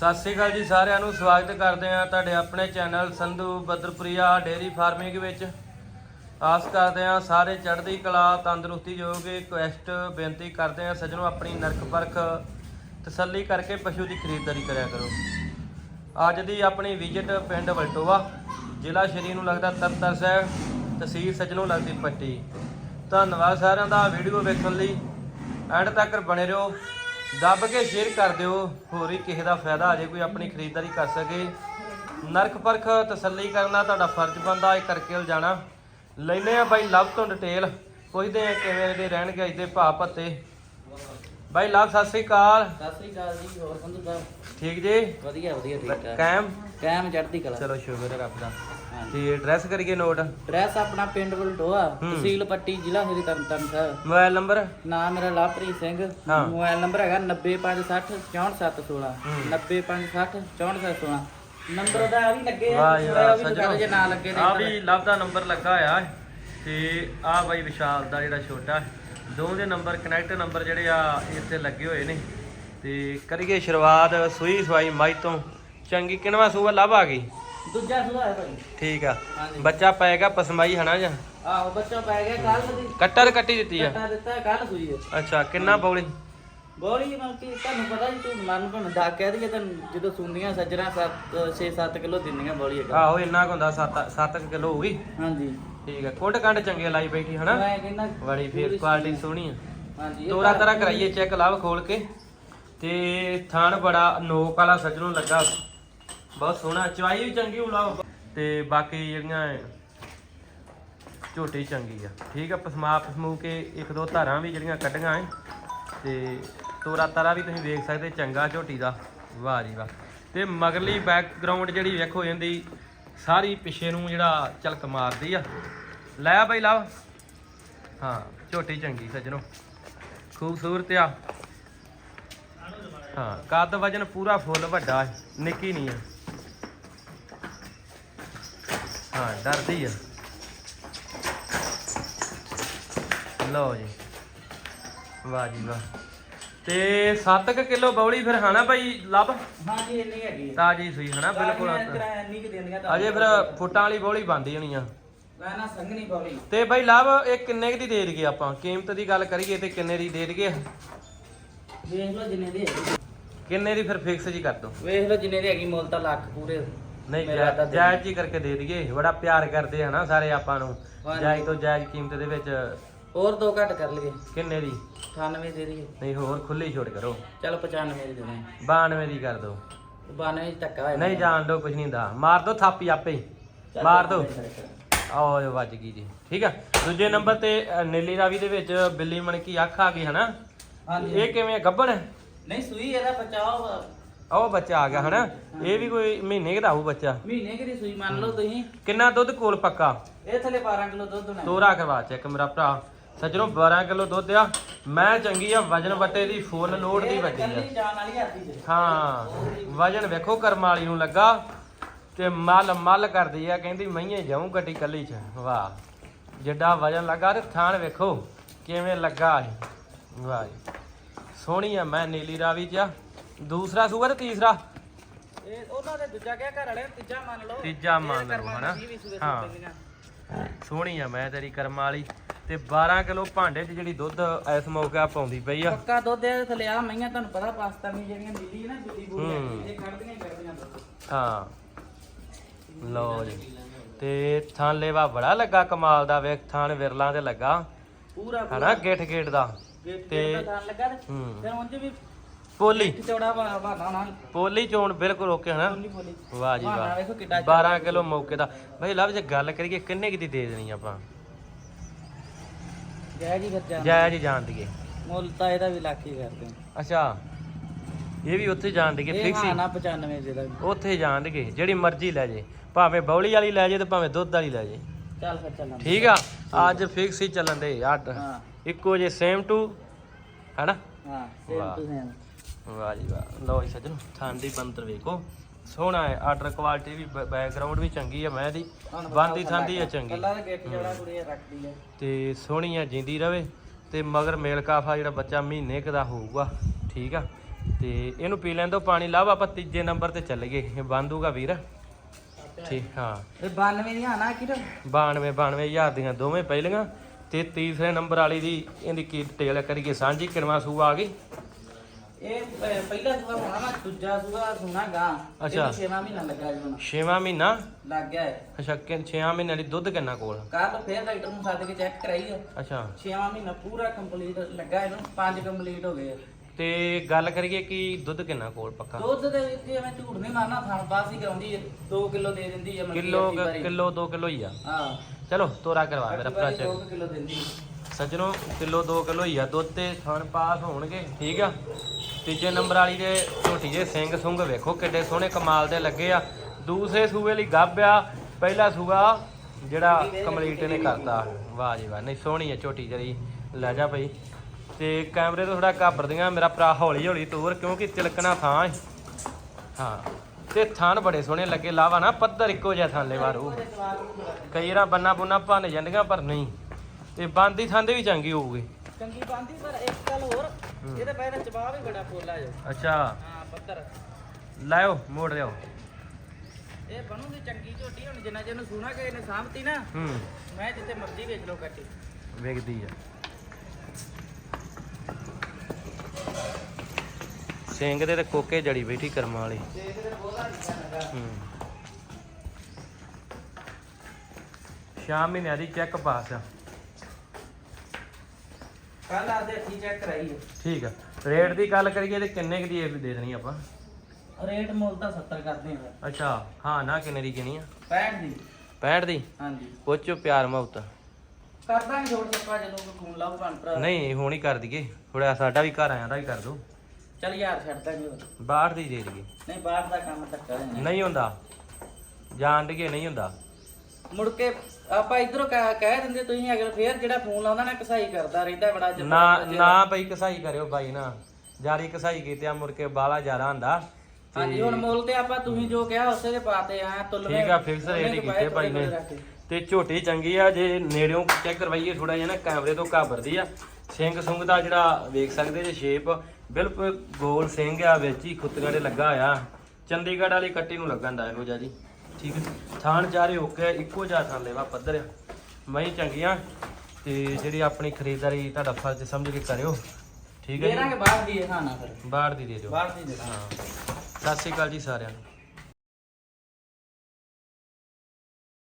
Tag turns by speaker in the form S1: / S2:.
S1: ਸਤਿ ਸ਼੍ਰੀ ਅਕਾਲ ਜੀ ਸਾਰਿਆਂ ਨੂੰ, ਸਵਾਗਤ ਕਰਦੇ ਹਾਂ ਤੁਹਾਡੇ ਆਪਣੇ channel Sandhu Badarpuria dairy farming ਵਿੱਚ। ਆਸ ਕਰਦੇ ਹਾਂ ਸਾਰੇ ਚੜ੍ਹਦੀ ਕਲਾ, ਤੰਦਰੁਸਤੀ ਜੋਗੇ ਕੁਐਸਟ ਬੇਨਤੀ ਕਰਦੇ ਹਾਂ ਸੱਜਣੋ ਆਪਣੀ ਨਰਕ ਪਰਖ ਤਸੱਲੀ ਕਰਕੇ ਪਸ਼ੂ ਦੀ ਖਰੀਦਦਾਰੀ ਕਰਿਆ ਕਰੋ। ਅੱਜ ਦੀ ਆਪਣੀ ਵਿਜ਼ਿਟ ਪਿੰਡ ਵਲਟੋਆ ਜ਼ਿਲ੍ਹਾ ਸ਼੍ਰੀ ਨੂੰ ਲੱਗਦਾ ਤਰਤਰ ਸਾਹਿਬ, ਤਹਿਸੀਲ ਸੱਜਣੋ ਲੱਗਦੀ ਪੱਟੀ। ਧੰਨਵਾਦ ਸਾਰਿਆਂ ਦਾ ਵੀਡੀਓ ਵੇਖਣ ਲਈ। ਐਂਡ ਤੱਕ ਬਣੇ ਰਹੋ। ਦੱਬ ਕੇ ਸ਼ੇਅਰ ਕਰ ਦਿਓ, ਹੋਰ ਹੀ ਕਿਸੇ ਦਾ ਫਾਇਦਾ ਆ ਜੇ ਕੋਈ ਆਪਣੀ ਖਰੀਦਦਾਰੀ ਕਰ ਸਕੇ। ਨਰਕ ਪਰਖ ਤਸੱਲੀ ਕਰਨਾ ਤੁਹਾਡਾ ਫਰਜ਼ ਬੰਦਾ ਇਹ ਕਰਕੇ ਲਿਜਾਣਾ ਲੈਨੇ ਆ ਬਾਈ ਲਵ ਤੋਂ ਡਿਟੇਲ ਪੁੱਛਦੇ ਆ ਕਿਵੇਂ ਇਹਦੇ ਰਹਿਣਗੇ ਇਹਦੇ ਭਾਅ ਭੱਤੇ ਬਾਈ ਲਵ ਸਤਿ ਸ੍ਰੀ ਅਕਾਲ।
S2: ਸਤਿ ਸ੍ਰੀ ਅਕਾਲ ਜੀ ਹੋਰ ਸੰਧੂ ਸਾਹਿਬ?
S1: ਠੀਕ ਜੀ?
S2: ਵਧੀਆ ਵਧੀਆ ਠੀਕ ਠਾਕ।
S1: ਕਾਇਮ
S2: ਕਾਇਮ ਚੜ੍ਹਦੀ ਕਲਾ।
S1: ਚਲੋ ਸ਼ੁਕਰ ਹੈ ਰੱਬ ਦਾ। ਤੇ ਐਡਰੈਸ ਕਰੀਏ ਨੋਟ
S2: ਡਰੈਸ ਆਪਣਾ ਪਿੰਡ ਬਲਟੋਆ ਤਹਿਸੀਲ ਪੱਟੀ ਜ਼ਿਲ੍ਹਾ ਸ੍ਰੀ ਤਰਨਤਾਰਨ ਸਾਹਿਬ।
S1: Mobile number?
S2: ਨਾਮ ਮੇਰਾ ਲਵਪ੍ਰੀਤ ਸਿੰਘ। ਮੋਬਾਈਲ ਨੰਬਰ ਹੈਗਾ 90560 64716 90560 64716 ਨੰਬਰ ਉਹਦਾ ਆ ਵੀ ਲੱਗੇ ਆ
S1: ਵਾਹ ਜੀ
S2: ਨਾ ਲੱਗੇ
S1: ਆ ਵੀ ਲਵ ਦਾ ਨੰਬਰ ਲੱਗਾ ਆ ਤੇ ਆ ਬਾਈ ਵਿਸ਼ਾਲ ਦਾ ਜਿਹੜਾ ਛੋਟਾ ਦੋਵਾਂ ਦੇ ਨੰਬਰ ਕਨੈਕਟ ਨੰਬਰ ਜਿਹੜੇ ਆ ਇੱਥੇ ਲੱਗੇ ਹੋਏ ਨੇ। ਤੇ ਕਰੀਏ ਸ਼ੁਰੂਆਤ ਸੂਈ ਸਵਾਈ ਮਾਈ ਤੋਂ। ਚੰਗੀ ਕਿਨਵਾ ਸੂਆ ਲੱਭ ਆ ਗਈ?
S2: ਦੂਜਾ ਸੁਧਾ ਹੈ ਭਾਈ।
S1: ਠੀਕ ਆ।
S2: ਹਾਂਜੀ।
S1: ਬੱਚਾ ਪਏਗਾ ਪਸਮਾਈ ਹਨਾ ਜਾਂ?
S2: ਆਹੋ ਬੱਚਾ ਪੈ ਗਿਆ ਕੱਲ ਦੀ।
S1: ਕੱਟਰ ਕੱਟੀ ਦਿੱਤੀ ਆ?
S2: ਕੱਟਾ ਦਿੱਤਾ ਕੱਲ ਸੂਈ ਹੈ।
S1: ਅੱਛਾ ਕਿੰਨਾ ਬੌਲੀ?
S2: ਬੋਲੀ ਮਤਲਬ ਕਿ ਤੁਹਾਨੂੰ ਪਤਾ ਜੀ ਤੂੰ ਮਨ ਭਣ ਦਾ ਕਹਿ ਦਈਏ ਤਾਂ ਜਦੋਂ ਸੁੰਦੀਆਂ ਸੱਜਣਾ 7 6-7 ਕਿਲੋ ਦਿੰਦੀਆਂ ਬੋਲੀ ਇੱਕ।
S1: ਆਹੋ ਇੰਨਾ ਕੁ ਹੁੰਦਾ 7 7 ਕਿਲੋ ਹੋਊਗੀ।
S2: ਹਾਂਜੀ।
S1: ਠੀਕ ਆ ਕੁੱਟ ਕੰਡ ਚੰਗੇ ਲਾਈ ਬੈਠੀ ਹਨਾ?
S2: ਮੈਂ ਕਹਿੰਦਾ
S1: ਬੜੀ ਫੇਰ ਕੁਆਲਿਟੀ ਸੋਹਣੀ ਆ।
S2: ਹਾਂਜੀ ਇਹ
S1: ਤੋਰਾ ਤਰਾ ਕਰਾਈਏ ਚੈੱਕ ਲਾਭ ਖੋਲ ਕੇ। ਤੇ ਥਣ ਬੜਾ ਨੋਕ ਵਾਲਾ ਸੱਜਣੋਂ ਲੱਗਾ। ਬਹੁਤ ਸੋਹਣਾ ਚਵਾਈ ਵੀ ਚੰਗੀ ਉਲਾ ਤੇ ਬਾਕੀ ਜਿਹੜੀਆਂ ਝੋਟੀ ਚੰਗੀ ਆ। ਠੀਕ ਆ ਪਸਮਾ ਪਸਮੂ ਕੇ ਇੱਕ ਦੋ ਧਾਰਾਂ ਵੀ ਜਿਹੜੀਆਂ ਕੱਢੀਆਂ ਐ। ਤੇ ਤੋਰਾ ਤਰਾ ਵੀ ਤੁਸੀਂ ਵੇਖ ਸਕਦੇ ਚੰਗਾ ਝੋਟੀ ਦਾ। ਵਾਹ ਜੀ ਵਾਹ। ਤੇ ਮਗਰਲੀ ਬੈਕਗ੍ਰਾਉਂਡ ਜਿਹੜੀ ਵੇਖੋ ਜਾਂਦੀ ਸਾਰੀ ਪਿੱਛੇ ਨੂੰ ਜਿਹੜਾ ਝਲਕ ਮਾਰਦੀ ਆ। ਲੈ ਆ ਬਈ ਲਵ ਹਾਂ, ਝੋਟੀ ਚੰਗੀ ਸੱਜਣੋ। ਖੂਬਸੂਰਤ ਆ। ਹਾਂ, ਕੱਦ ਵਜਨ ਪੂਰਾ ਫੁੱਲ ਵੱਡਾ ਹੈ, ਨਿੱਕੀ ਨਹੀਂ ਆ। ਹਾਂ, ਡਰਦੀ ਆ। ਲਓ ਜੀ। ਵਾਹ ਜੀ ਵਾਹ। ਤੇ 7 ਕਿਲੋ ਬੌਲੀ ਫਿਰ ਹਨਾ ਭਾਈ ਲੱਭ?
S2: ਹਾਂਜੀ ਇੰਨੀ ਹੈਗੀ ਹੈ
S1: ਤਾਜੀ ਸੂਈ ਹਨਾ ਬਿਲਕੁਲ
S2: ਕਿਰਾਇਆ ਇੰਨੀ ਕਿ ਦਿੰਦੀਆਂ ਤਾਂ
S1: ਅਜੇ ਫਿਰ ਫੁੱਟਾਂ ਵਾਲੀ ਬੌਲੀ ਬੰਦੀ ਹੋਣੀ ਆ।
S2: ਮੈਂ ਨਾ ਸੰਗਣੀ ਬੋਲੀ।
S1: ਤੇ ਭਾਈ ਲੱਭ ਇਹ ਕਿੰਨੇ ਦੀ ਦੇ ਦਈਏ ਆਪਾਂ? ਕੀਮਤ ਦੀ ਗੱਲ ਕਰੀਏ ਤੇ ਕਿੰਨੇ ਦੀ ਦੇ ਦਈਏ?
S2: ਵੇਖ ਲਓ ਜਿੰਨੇ ਦੀ ਹੈਗੀ।
S1: ਕਿੰਨੇ ਦੀ ਫਿਰ ਫਿਕਸ ਜੀ ਕਰ ਦੋ।
S2: ਵੇਖ ਲਓ ਜਿੰਨੇ ਦੀ ਹੈਗੀ ਮੁੱਲ ਤਾਂ ਲੱਖ ਪੂਰੇ।
S1: ਨਹੀਂ ਜਾਇਜ਼ ਹੀ ਕਰਕੇ ਦੇ ਦਈਏ। ਬੜਾ ਪਿਆਰ ਕਰਦੇ ਹਨਾ ਸਾਰੇ ਆਪਾਂ ਨੂੰ। ਜਾਇਜ਼ ਤੋਂ ਜਾਇਜ਼ ਕੀਮਤ ਦੇ ਵਿੱਚ
S2: ਹੋਰ ਦੋ ਘੱਟ ਕਰ ਲਈਏ।
S1: ਕਿੰਨੇ ਦੀ?
S2: 98 ਦੇ ਦਈਏ।
S1: ਨਹੀਂ ਹੋਰ ਖੁੱਲੀ ਛੋਟ ਕਰੋ।
S2: ਚਲੋ 95 ਦੇ ਦੇਣੇ।
S1: 92 ਦੀ ਕਰ ਦੋ।
S2: 92 ਚ ਧੱਕਾ ਹੋਇਆ
S1: ਨਹੀਂ ਜਾਣ ਦੋ ਕੁਝ ਨਹੀਂ ਦਾ ਮਾਰ ਦੋ ਥਾਪੀ ਆਪੇ। ਹੀ ਮਾਰ ਦੋ। ਆਓ ਵੱਜ ਗਈ ਜੀ। ਠੀਕ ਆ? ਦੂਜੇ ਨੰਬਰ ਤੇ ਅ, ਨੀਲੀ ਰਾਵੀ ਦੇ ਵਿੱਚ ਬਿੱਲੀ ਮਣਕੀ ਅੱਖ ਆ ਗਈ ਹਨਾ?
S2: ਹਾਂਜੀ।
S1: ਇਹ ਕਿਵੇਂ ਗੱਬਣ
S2: ਨਹੀਂ ਸੂਈ ਇਹਦਾ ਬਚਾਓ
S1: ਉਹ ਬੱਚਾ ਆ ਗਿਆ ਹਨਾ? ਇਹ ਵੀ ਕੋਈ ਮਹੀਨੇ ਕੁ ਦਾ ਬੱਚਾ।
S2: ਮਹੀਨੇ ਕਿ ਦੀ ਸੂਈ ਮੰਨ ਲਓ ਤੁਸੀਂ।
S1: ਕਿੰਨਾ ਦੁੱਧ ਕੋਲ ਪੱਕਾ?
S2: ਇਹ ਥੱਲੇ 12 ਕਿਲੋ ਦੁੱਧ ਹੋਣਾ।
S1: ਤੋਰਾ ਕਰਵਾ ਚੈੱਕ ਮੇਰਾ ਭਰਾ। ਸੱਜਣੋ 12 ਕਿਲੋ ਦੁੱਧ ਆ। ਮੈਂ ਚੰਗੀ ਆ ਵਜਨ ਵੱਟੇ ਦੀ ਫੁੱਲ ਲੋਡ ਦੀ ਵੱਡੀ ਆ।
S2: ਜਾਣ ਵਾਲੀ
S1: ਹਾਂ ਵਜਨ ਵੇਖੋ ਕਰਮ ਵਾਲੀ ਨੂੰ ਲੱਗਾ। ਤੇ ਮਲ ਮਲ ਕਰਦੀ ਆ ਕਹਿੰਦੀ ਮਈਏ ਜਾਉਂ ਗੱਡੀ ਕੱਲੀ ਚ। ਵਾਹ ਜਿੱਡਾ ਵਜਨ ਲੱਗਾ ਤੇ ਥਾਣ ਵੇਖੋ ਕਿਵੇਂ ਲੱਗਾ ਇਹ। ਵਾਹ ਜੀ। ਸੋਹਣੀ ਆ ਮੈਂ ਨੀਲੀ ਰਾਵੀ ਚ ਆ। ਦੂਸਰਾ ਸੂਆ ਤੇ ਤੀਸਰਾ?
S2: ਇਹ ਉਹਨਾਂ ਦੇ ਦੂਜਾ ਕਿਆ ਘਰ ਵਾਲੇ? ਤੀਜਾ ਮੰਨ ਲਓ।
S1: ਤੀਜਾ ਮੰਨ ਲਓ ਹਨਾ? ਹਾਂ। ਸੋਹਣੀ ਆ ਮੈਂ ਤੇਰੀ ਕਰਮ ਵਾਲੀ। ਤੇ 12 ਕਿਲੋ ਭਾਂਡੇ 'ਚ ਜਿਹੜੀ ਦੁੱਧ ਇਸ ਮੌਕਾ ਪਾਉਂਦੀ ਪਈ ਆ।
S2: ਪੱਕਾ ਦੁੱਧ ਦੇ ਥੱਲੇ ਆ ਮਈਆਂ ਤੁਹਾਨੂੰ ਪਤਾ ਪਾਕਿਸਤਾਨੀ ਜਿਹੜੀਆਂ ਨੀਲੀ ਨਾ
S1: ਹੂੰ।
S2: ਬੂਲੀ ਇਹ ਖੜਦੀਆਂ ਹੀ ਖੜਦੀਆਂ ਦੁੱਧ।
S1: ਹਾਂ। ਲਓ ਜੀ। ਤੇ ਥਾਂ ਲੇਵਾ ਬੜਾ ਲੱਗਾ ਕਮਾਲ ਦਾ ਵੇਖ ਥਾਣ ਵਿਰਲਾਂ ਤੇ ਲੱਗਾ।
S2: ਪੂਰਾ
S1: ਹਨਾ ਗਿੱਠ ਗਿੱਠ ਦਾ।
S2: ਗੇਟ
S1: ਤੇ-
S2: ਤੇ ਤਾਂ ਲੱਗਾ ਤੇ
S1: ਹੂੰ।
S2: ਫਿਰ ਉਂਝ ਵੀ
S1: ਪੋਲੀ।
S2: ਚੌੜਾ
S1: ਚੋਣ ਬਿਲਕੁਲ ਓਕੇ ਹਨਾ।
S2: ਬੋਲੀ ਬੋਲੀ
S1: ਵਾਹ ਜੀ ਵਾਹ
S2: ਵੇਖੋ ਕਿੱਡਾ
S1: 12 ਕਿਲੋ ਮੌਕੇ ਦਾ। ਭਾਈ ਲਵ ਜੇ ਗੱਲ ਕਰੀਏ ਕਿੰਨੇ ਕੁ ਦੀ ਦੇ ਦੇਣੀ ਆਪਾਂ?
S2: ਜੈ ਜੀ ਬੱਚਾ
S1: ਜਾਇਜ਼ ਹੀ ਜਾਣ ਦੀਏ
S2: ਮੁੱਲ ਤਾਂ ਇਹਦਾ ਵੀ ਲੱਖ ਹੀ ਕਰਦੇ
S1: ਅੱਛਾ। ਇਹ ਵੀ ਉੱਥੇ ਜਾਣ ਦੀਏ
S2: ਇਹ
S1: ਫਿਕਸ
S2: ਹਾਂ
S1: ਹੀ
S2: ਨਾ 95 ਦੇ ਦਾ ਵੀ।
S1: ਉੱਥੇ ਜਾਣ ਦੀਏ ਜਿਹੜੀ ਮਰਜ਼ੀ ਲੈ ਜੇ। ਭਾਵੇਂ ਬੌਲੀ ਵਾਲੀ ਲੈ ਜੇ ਤੇ ਭਾਵੇਂ ਦੁੱਧ ਵਾਲੀ ਲੈ ਜੇ।
S2: ਚੱਲ ਫਿਰ ਚੱਲਾਂ
S1: ਠੀਕ ਆ? ਅੱਜ ਫਿਕਸ ਹੀ ਚੱਲਣ ਦੇ ਅੱਡ।
S2: ਹਾਂ।
S1: ਇੱਕੋ ਜੇ ਸੇਮ ਟੂ ਹੈਨਾ?
S2: ਹਾਂ
S1: ਵਾਹ।
S2: ਸੇਮ ਟੂ ਸੇਮ
S1: ਵਾਹ ਜੀ ਵਾਹ। ਲਓ ਜੀ ਸੱਜਣ ਥਾਂ ਦੀ ਬੰਦਰ ਵੇਖੋ। ਸੋਹਣਾ ਹੈ ਆਰਡਰ ਕੁਆਲਿਟੀ ਵੀ ਬੈਕਗ੍ਰਾਉਂਡ ਵੀ ਚੰਗੀ ਹੈ ਮੈਂ ਦੀ। ਬੰਦੀ ਥਾਂਦੀ ਹੈ ਚੰਗੀ।
S2: ਕੱਲਾ ਦੇ ਗੇਟ ਜਿਹੜਾ ਕੁੜੀ ਇਹ ਰੱਖਦੀ ਹੈ।
S1: ਤੇ ਸੋਹਣੀ ਆ ਜਿੰਦੀ ਰਵੇ ਤੇ ਮਗਰ ਮੇਲ ਕਾਫਾ ਜਿਹੜਾ ਬੱਚਾ ਮਹੀਨੇ ਕੁ ਦਾ ਹੋਊਗਾ ਠੀਕ ਆ? ਤੇ ਇਹਨੂੰ ਪੀ ਲੈਣ ਤੋਂ ਪਾਣੀ ਲਾਵਾ ਆਪਾਂ ਤੀਜੇ ਨੰਬਰ ਤੇ ਚੱਲ ਗਏ। ਇਹ ਬੰਦੂਗਾ ਵੀਰ। ਠੀਕ ਹਾਂ।
S2: ਇਹ 92 ਦੀਆਂ ਨਾ ਕਿਰ
S1: 92 92000 ਦੀਆਂ ਦੋਵੇਂ ਪਹਿਲੀਆਂ ਤੇ ਤੀਸਰੇ ਨੰਬਰ ਵਾਲੀ ਦੀ ਇਹਦੀ ਕੀ ਡਿਟੇਲ ਕਰੀਏ ਸਾਂਝੀ ਕਿਰਮਾ ਸੂਆ ਆ ਗਈ।
S2: ਇਹ ਪ- ਪਹਿਲਾ ਸੂਆ ਹੋਣਾ ਵਾ ਦੂਜਾ ਸੂਆ ਸੁਣਾ ਗਾ।
S1: ਅੱਛਾ।
S2: 6 ਮਹੀਨਾ ਲੱਗਾ ਜੀ ਹੁਣ।
S1: 6ਵਾਂ ਮਹੀਨਾ?
S2: ਲੱਗ ਗਿਆ ਹੈ
S1: ਅੱਛਾ ਕਿ 6 ਮਹੀਨੇ ਦੀ ਦੁੱਧ ਕਿੰਨਾ ਕੋਲ?
S2: ਕੱਲ ਫੇਰ ਡਾਕਟਰ ਨੂੰ ਸੱਦ ਕੇ ਚੈੱਕ ਕਰਾਈ ਹੈ
S1: ਅੱਛਾ।
S2: 6 ਮਹੀਨਾ ਪੂਰਾ ਕੰਪਲੀਟ ਲੱਗਾ ਇਹਨੂੰ 5 ਕੰਪਲੀਟ ਹੋ ਗਏ ਆ।
S1: ਤੇ ਗੱਲ ਕਰੀਏ ਕਿ ਦੁੱਧ ਕਿੰਨਾ ਕੋਲ ਪੱਕਾ?
S2: ਦੁੱਧ ਦੇ ਵਿੱਚ ਜਿਵੇਂ ਝੂਠ ਨਹੀਂ ਮਾਰਨਾ ਥਣ ਬਾਸ ਹੀ ਕਰਾਉਂਦੀ ਹੈ 2 ਕਿਲੋ ਦੇ ਦਿੰਦੀ ਹੈ ਮੱਕੀ
S1: ਕਿਲੋ
S2: ਅੱਧੀ ਵਾਰੀ।
S1: ਕਿਲੋ 2 ਕਿਲੋ ਹੀ ਆ।
S2: ਹਾਂ।
S1: ਚਲੋ ਤੋਰਾ ਕਰਵਾ ਮੇਰਾ ਭਰਾ
S2: ਦੋ
S1: ਚੱਕ।
S2: ਕਿਲੋ ਦਿੰਦੀ ਹੈ।
S1: ਸੱਜਣੋ, ਕਿਲੋ 2 ਕਿਲੋ ਹੀ ਆ, ਦੁੱਧ ਤੇ ਥਣ ਪਾਸ ਹੋਣਗੇ, ਠੀਕ ਆ? ਤੀਜੇ ਨੰਬਰ ਵਾਲੀ ਦੇ ਝੋਟੀ ਦੇ ਸਿੰਘ ਸੁੰਗ ਵੇਖੋ ਕਿੱਡੇ ਸੋਹਣੇ ਕਮਾਲ ਦੇ ਲੱਗੇ ਆ। ਦੂਸਰੇ ਸੂਏ ਲਈ ਗੱਭ ਆ, ਪਹਿਲਾ ਸੂਆ ਜਿਹੜਾ ਕੰਪਲੀਟ ਨੇ ਕਰਤਾ। ਵਾਹ ਜੀ ਵਾਹ, ਨਹੀਂ ਸੋਹਣੀ ਆ ਝੋਟੀ ਜਿਹੜੀ, ਲੈ ਜਾ ਭਾਈ ਤੇ ਕੈਮਰੇ ਤੋਂ ਥੋੜਾ ਘਾਬਰਦੀਆਂ, ਮੇਰਾ ਭਰਾ ਹੌਲੀ ਹੌਲੀ ਤੋਰ ਕਿਉਂਕਿ ਤਿਲਕਣਾ ਥਾਂ ਏ। ਹਾਂ, ਤੇ ਥਣ ਬੜੇ ਸੋਹਣੇ ਲੱਗੇ, ਲਾਵਾ ਨਾ, ਪੱਧਰ ਇੱਕੋ ਜਿਹਾ ਥਾਂ ਲੈ ਵਾਰੂ ਕਈ ਰਾਂ ਬੰਨਾ ਬੁੰਨਾ ਭੰਨ ਜਾਂਦੀਆਂ, ਪਰ ਨਹੀਂ। ਤੇ ਬੰਦੀ ਥਾਂਦੇ ਵੀ ਚੰਗੀ ਹੋਊਗੀ।
S2: ਚੰਗੀ ਬੰਦੀ ਪਰ ਇੱਕ ਗੱਲ ਹੋਰ ਇਹਦੇ ਪੈਰ ਚਬਾ ਵੀ ਬੜਾ ਪੋਲਾ ਜੋ
S1: ਅੱਛਾ।
S2: ਹਾਂ ਪੱਧਰ।
S1: ਲਾਓ ਮੋੜ ਲਿਓ
S2: ਇਹ ਬਣੂਗੀ ਚੰਗੀ ਝੋਟੀ ਹੁਣ ਜਿੰਨਾ ਜਿਹਨੂੰ ਸੁਣਾ ਕੇ ਇਹਨੇ ਸਾਂਭਤੀ ਨਾ
S1: ਹੂੰ।
S2: ਮੈਂ ਜਿੱਥੇ ਮਰਜ਼ੀ ਵੇਚ ਲਓ ਕੱਟੀ।
S1: ਵੇਖਦੀ ਆ। ਸਿੰਘ ਦੇ ਤੇ ਕੋਕੇ ਜੜੀ ਬੈਠੀ ਕਰਮਾਂ ਵਾਲੀ। ਹੂੰ। ਸ਼ਾਮ ਮਹੀਨਿਆਂ ਦੀ ਚੈੱਕ ਪਾਸ ਆ।
S2: ਕੱਲ ਆਦੇ ਅੱਖੀ ਚੈੱਕ ਕਰਾਈ ਹੈ
S1: ਠੀਕ ਆ। ਰੇਟ ਦੀ ਗੱਲ ਕਰੀਏ ਤੇ ਕਿੰਨੇ ਕੁ ਦੀ ਇਹ ਦੇ ਦੇਣੀ ਆਪਾਂ?
S2: ਰੇਟ ਮੁੱਲ ਤਾਂ 70 ਕਰਦੇ ਹਾਂ
S1: ਅੱਛਾ ਹਾਂ ਨਾ ਕਿੰਨੇ ਦੀ ਕਿਨੀ ਆ?
S2: 65 ਦੀ।
S1: 65 ਦੀ?
S2: ਹਾਂਜੀ।
S1: ਪੁੱਛੋ ਪਿਆਰ ਮੁਹੱਬਤ।
S2: ਕਰ ਦਾਂਗੇ ਛੋੜ ਚੱਪਾ ਜਦੋਂ ਕੋਈ ਖੂਨ ਲਾਉ ਭਣ ਭਰਾ।
S1: ਨਹੀਂ ਹੁਣ ਹੀ ਕਰ ਦਈਏ। ਥੋੜਾ ਸਾਡਾ ਵੀ ਘਰ ਆਇਆ ਦਾ ਵੀ ਕਰ ਦੋ।
S2: ਚੱਲ ਯਾਰ ਛੱਡ ਦਾਂਗੇ ਹੋਰ।
S1: ਬਾਹਰ ਦੀ ਦੇ ਦਈਏ।
S2: ਨਹੀਂ ਬਾਹਰ ਦਾ ਕੰਮ ਧੱਕਾ ਹੈ
S1: ਨਹੀਂ ਹੁੰਦਾ। ਜਾਣ ਡਗੇ ਨਹੀਂ ਹੁੰਦਾ।
S2: ਮੁੜ ਕੇ ਆਪਾਂ ਇਧਰੋਂ ਕਹਿ ਦਿੰਦੇ ਤੁਸੀਂ ਅਗਰ ਫੇਰ ਜਿਹੜਾ ਫੋਨ ਲਾਉਂਦਾ ਨਾ ਕਸਾਈ ਕਰਦਾ ਰਹਿੰਦਾ ਬੜਾ ਜਬਰ
S1: ਨਾ ਨਾ ਬਈ ਕਸਾਈ ਕਰਿਓ ਬਾਈ ਨਾ। ਜਾਰੀ ਕਸਾਈ ਕੀਤੀ ਆ ਮੁੜ ਕੇ ਬਾਲਾ ਜ਼ਿਆਦਾ ਹੁੰਦਾ।
S2: ਹਾਂਜੀ ਹੁਣ ਮੁੱਲ ਤੇ ਆਪਾਂ ਤੁਸੀਂ ਜੋ ਕਿਹਾ ਉਸੇ ਦੇ ਪਾਤੇ ਆ ਤੁਲਵੇਂ
S1: ਠੀਕ ਆ ਫਿਕਸ ਰੇਟ ਹੀ ਕੀਤੇ ਬਾਈ ਨੇ। ਤੇ ਝੋਟੀ ਚੰਗੀ ਆ ਜੇ ਨੇੜਿਓਂ ਚੈੱਕ ਕਰਵਾਈਏ ਥੋੜਾ ਜਿਹਾ ਨਾ ਕੈਮਰੇ ਤੋਂ ਘਾਬਰਦੀ ਆ। ਸਿੰਘ ਸੁੰਗ ਦਾ ਜਿਹੜਾ ਵੇਖ ਸਕਦੇ ਜੇ ਸ਼ੇਪ ਬਿਲਕੁਲ ਗੋਲ ਸਿੰਘ ਆ ਵਿੱਚ ਹੀ ਖੁੱਤੀਆਂ ਦੇ ਲੱਗਾ ਆ ਚੰਡੀਗੜ੍ਹ ਵਾਲੀ ਕੱਟੀ ਨੂੰ ਲੱਗਣ ਦਾ ਇਹੋ ਜਿਹਾ ਜੀ। ਠੀਕ ਹੈ। ਥਾਣ ਚਾਰੇ ਓਕੇ ਇੱਕੋ ਜਿਹਾ ਥਾਂ ਲੈਵਾ ਪੱਧਰ ਆ। ਮਈ ਚੰਗੀਆਂ ਤੇ ਜਿਹੜੀ ਆਪਣੀ ਖਰੀਦਦਾਰੀ ਤੁਹਾਡਾ ਫਰਜ਼ ਸਮਝ ਕੇ ਕਰਿਓ। ਠੀਕ ਹੈ ਜੀ।
S2: ਕਿ ਬਾਹਰ ਦੀ ਇਹ ਖਾਣਾ ਫਿਰ।
S1: ਬਾਹਰ ਦੀ ਦੇ ਦਿਓ।
S2: ਬਾਹਰ ਦੇ ਦਾਂ
S1: ਹਾਂ। ਸਤਿ ਸ਼੍ਰੀ ਅਕਾਲ ਜੀ ਸਾਰਿਆਂ ਨੂੰ।